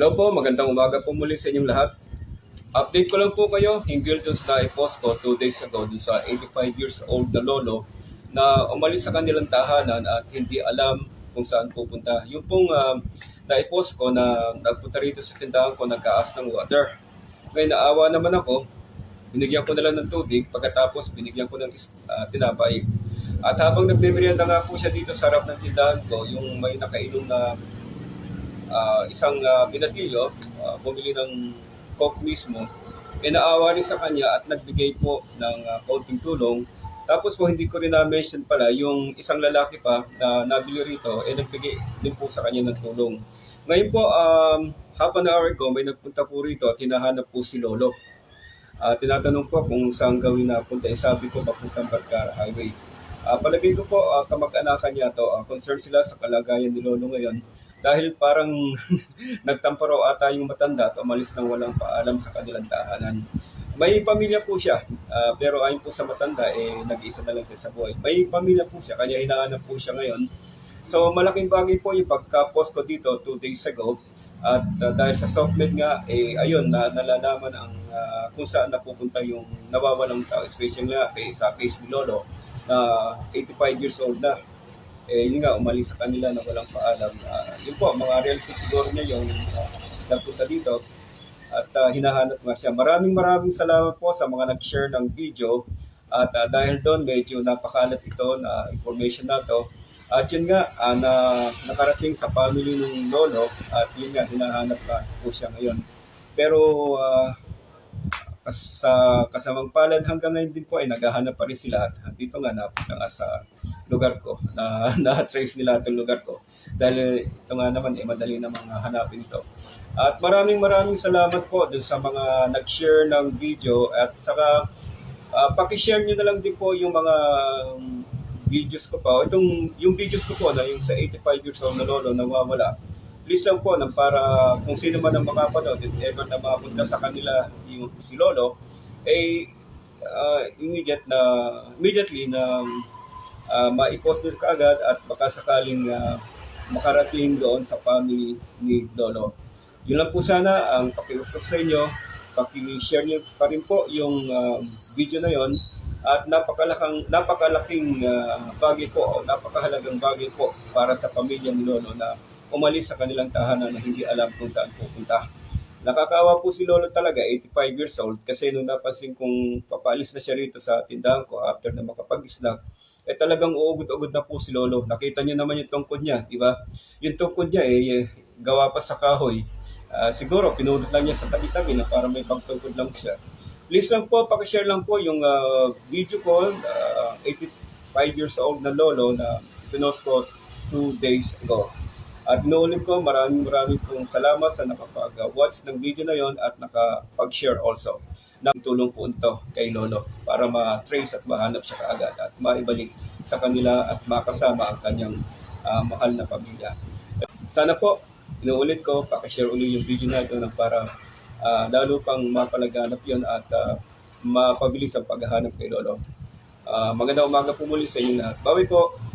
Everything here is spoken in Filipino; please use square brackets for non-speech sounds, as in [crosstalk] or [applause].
Hello po, magandang umaga po muli sa inyong lahat. Update ko lang po kayo hinggil dun sa i-post ko 2 days ago dun sa 85 years old na lolo na umalis sa kanilang tahanan at hindi alam kung saan pupunta. Yung pong um, na-post ko na nagpunta rito sa tindahan ko nagkaas ng water. Ngayon naawa naman ako, binigyan ko na lang ng tubig pagkatapos binigyan ko ng ah, tinapay. At habang nagme-merienda nga po siya dito sa harap ng tindahan ko, yung may nakainom na ah, isang uh, binatilyo, ah, bumili ng coke mismo, eh naawa rin sa kanya at nagbigay po ng ah, kaunting tulong. Tapos po hindi ko rin na-mention pala yung isang lalaki pa na nabili rito, eh nagbigay din po sa kanya ng tulong. Ngayon po, um, half an hour ago, may nagpunta po rito at hinahanap po si Lolo. Ah, tinatanong po kung saan gawin napunta. Eh, sabi ko, papuntang Barcara Highway. Ah, palagay ko po, ah, kamag-anakan niya to. Ah, concerned sila sa kalagayan ni Lolo ngayon. Dahil parang [laughs] nagtampo raw ata yung matanda at umalis nang walang paalam sa kanilang. May pamilya po siya, ah, pero ayon po sa matanda, eh, nag-iisa na lang siya sa buhay. May pamilya po siya, kanya hinahanap po siya ngayon. So malaking bagay po yung pagka-post ko dito two days ago. At ah, dahil sa softmed nga, eh, ayun, na, nalalaman ang ah, kung saan napupunta yung nawawalang tao, especially nga kay, sa case ni Lolo, na 85 years old na. Eh, yun nga, umalis sa kanila na walang paalam. Ah, yun po, mga relatives siguro niya yung ah, nagpunta dito at ah, hinahanap nga siya. Maraming maraming salamat po sa mga nag-share ng video at ah, dahil doon medyo napakalat ito na information na to. At yun nga, ah, na nakarating sa family ng lolo at yun nga, hinahanap ka po siya ngayon. Pero kas, sa kasamang palad hanggang ngayon din po ay naghahanap pa rin sila at dito nga napunta nga sa lugar ko [laughs] na na-trace nila itong lugar ko dahil ito nga naman eh madali namang hanapin ito. At maraming maraming salamat po dun sa mga nag-share ng video at saka uh, paki-share niyo na lang din po yung mga um, videos ko pa. Itong yung videos ko po na yung sa 85 years old na lolo nawawala. Please lang po nang para kung sino man ang makapanood if ever na mapunta sa kanila yung si lolo eh uh, immediate na immediately na uh, ma-post nyo kaagad at baka sakaling uh, makarating doon sa family ni Lolo. Yun lang po sana ang pakiusap sa inyo. Paki-share niyo pa rin po yung um, video na yon at napakalakang napakalaking uh, bagay po o napakahalagang bagay po para sa pamilya ni Lolo na umalis sa kanilang tahanan na hindi alam kung saan pupunta. Nakakaawa po si Lolo talaga, 85 years old, kasi nung napansin kong papalis na siya rito sa tindahan ko after na makapag-snack, eh talagang uugod-ugod na po si Lolo. Nakita niyo naman yung tungkod niya, di ba? Yung tungkod niya eh, gawa pa sa kahoy. Ah, siguro, pinulot lang niya sa tabi-tabi na para may pagtungkod lang siya. Please lang po, pakishare lang po yung ah, video ko, ah, 85 years old na Lolo na pinost ko 2 days ago. At inuulit ko, maraming maraming pong salamat sa nakapag-watch ng video na yon at nakapag-share also ng tulong po ito kay Lolo para ma-trace at mahanap siya kaagad at maibalik sa kanila at makasama ang kanyang ah, mahal na pamilya. Sana po, inuulit ko, pakishare uli yung video na ito na para ah, lalo pang mapalaganap yon at ah, mapabilis ang paghahanap kay Lolo. Ah, magandang umaga po muli sa inyo lahat. Bawi po!